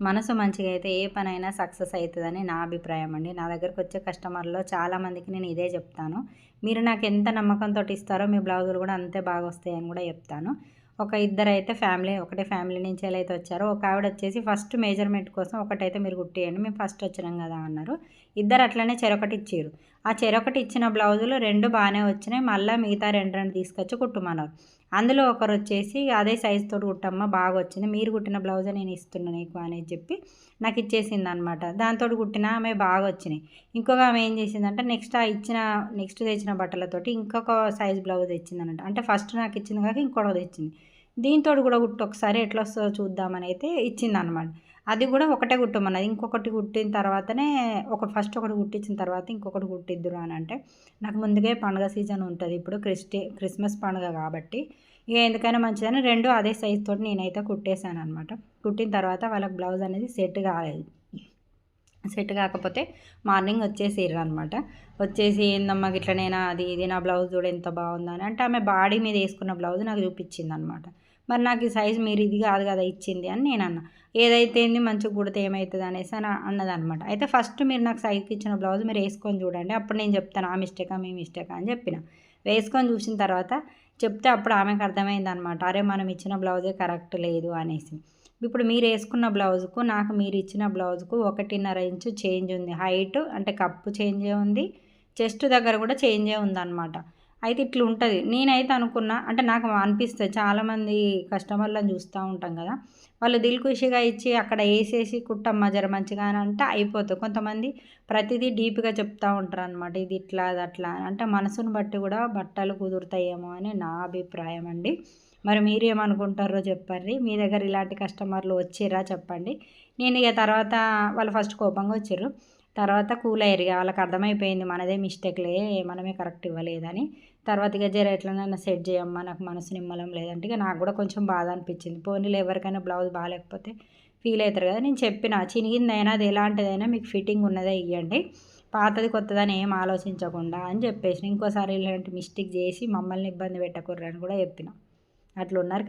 మనసు మంచిగా అయితే ఏ పనైనా సక్సెస్ అవుతుందని నా అభిప్రాయం అండి. నా దగ్గరకు వచ్చే కస్టమర్లో చాలామందికి నేను ఇదే చెప్తాను. మీరు నాకు ఎంత నమ్మకంతో ఇస్తారో మీ బ్లౌజులు కూడా అంతే బాగా వస్తాయని కూడా చెప్తాను. ఒక ఇద్దరు అయితే ఫ్యామిలీ ఒకటే ఫ్యామిలీ నుంచి ఎలా అయితే వచ్చారో ఒక ఆవిడ వచ్చేసి ఫస్ట్ మెజర్మెంట్ కోసం ఒకటైతే మీరు కుట్టేయండి మేము ఫస్ట్ వచ్చినాం కదా అన్నారు. ఇద్దరు అట్లనే చెరొకటి ఇచ్చారు ఆ చెరొకటి ఇచ్చిన బ్లౌజులు రెండు బాగానే వచ్చినాయి. మళ్ళీ మిగతా రెండు రెండు తీసుకొచ్చి కుట్టమన్నారు. అందులో ఒకరు వచ్చేసి అదే సైజుతో కుట్టమ్మ బాగా వచ్చింది. మీరు కుట్టిన బ్లౌజే నేను ఇస్తున్నాను నీకు అనేది చెప్పి నాకు ఇచ్చేసింది అనమాట దాంతో కుట్టిన ఆమె బాగా వచ్చినాయి. ఇంకొక ఆమె ఏం చేసిందంటే నెక్స్ట్ ఆ ఇచ్చిన నెక్స్ట్ తెచ్చిన బట్టలతోటి ఇంకొక సైజ్ బ్లౌజ్ తెచ్చిందనమాట అంటే ఫస్ట్ నాకు ఇచ్చింది కాక ఇంకొకటి తెచ్చింది. దీంతో కూడా కుట్టి ఒకసారి ఎట్లా వస్తుందో చూద్దామని అయితే ఇచ్చింది అనమాట అది కూడా ఒకటే కుట్టమన్నది. ఇంకొకటి కుట్టిన తర్వాతనే ఒక ఫస్ట్ ఒకటి కుట్టించిన తర్వాత ఇంకొకటి కుట్టిద్దురు అని అంటే నాకు ముందుగా పండుగ సీజన్ ఉంటుంది. ఇప్పుడు క్రిస్టి క్రిస్మస్ పండుగ కాబట్టి ఇక ఎందుకైనా మంచిదని రెండు అదే సైజ్ తోటి నేనైతే కుట్టేశాను అనమాట కుట్టిన తర్వాత వాళ్ళకి బ్లౌజ్ అనేది సెట్ కాలేదు. సెట్ కాకపోతే మార్నింగ్ వచ్చేసిర్రు అనమాట వచ్చేసి ఏందమ్మా ఇట్లా నేను అది ఇది నా బ్లౌజ్ కూడా ఎంత బాగుందని అంటే ఆమె బాడీ మీద వేసుకున్న బ్లౌజ్ నాకు చూపించింది అనమాట మరి నాకు ఈ సైజు మీరు ఇది కాదు కదా ఇచ్చింది అని నేను అన్న. ఏదైతే ఏంది మంచిగా కుడితే ఏమవుతుంది అనేసి అని అన్నదనమాట. అయితే ఫస్ట్ మీరు నాకు సైజుకి ఇచ్చిన బ్లౌజ్ మీరు వేసుకొని చూడండి. అప్పుడు నేను చెప్తాను ఆ మిస్టేకా మీ మిస్టేకా అని చెప్పిన. వేసుకొని చూసిన తర్వాత చెప్తే అప్పుడు ఆమెకు అర్థమైంది అనమాట అరే మనం ఇచ్చిన బ్లౌజే కరెక్ట్ లేదు అనేసి. ఇప్పుడు మీరు వేసుకున్న బ్లౌజ్కు నాకు మీరు ఇచ్చిన బ్లౌజ్కు ఒకటిన్నర ఇంచు చేంజ్ ఉంది. హైట్ అంటే కప్పు చేంజే ఉంది. చెస్ట్ దగ్గర కూడా చేంజే ఉందన్నమాట అయితే ఇట్లా ఉంటుంది. నేనైతే అనుకున్నా అంటే నాకు అనిపిస్తుంది చాలామంది కస్టమర్లను చూస్తూ ఉంటాం కదా వాళ్ళు దిల్కుషిగా ఇచ్చి అక్కడ వేసేసి కుట్టమ్మ జర మంచిగా అని అంటే అయిపోతుంది కొంతమంది ప్రతిదీ డీప్గా చెప్తూ ఉంటారు అనమాట ఇది ఇట్లా అది అట్లా అంటే మనసును బట్టి కూడా బట్టలు కుదురుతాయేమో అని నా అభిప్రాయం అండి. మరి మీరేమనుకుంటారో చెప్పండి. మీ దగ్గర ఇలాంటి కస్టమర్లు వచ్చిర్రా చెప్పండి. నేను ఇక తర్వాత వాళ్ళు ఫస్ట్ కోపంగా వచ్చారు తర్వాత కూల్ అయ్యారు ఇక వాళ్ళకి అర్థమైపోయింది మనదే మిస్టేక్లే మనమే కరెక్ట్ ఇవ్వలేదని. తర్వాత ఇక జర ఎట్లనైనా సెట్ చేయమ్మా నాకు మనసు నిమ్మలం లేదంటే ఇక నాకు కూడా కొంచెం బాధ అనిపించింది. పోనీలు ఎవరికైనా బ్లౌజ్ బాగాలేకపోతే ఫీల్ అవుతారు కదా. నేను చెప్పిన చినిగిందైనా అది ఎలాంటిదైనా మీకు ఫిట్టింగ్ ఉన్నదే ఇవ్వండి పాతది కొత్తదని ఏం ఆలోచించకుండా అని చెప్పేసి ఇంకోసారి ఇలాంటి మిస్టేక్ చేసి మమ్మల్ని ఇబ్బంది పెట్టకూడదని కూడా చెప్పిన. అట్లున్నారు కదా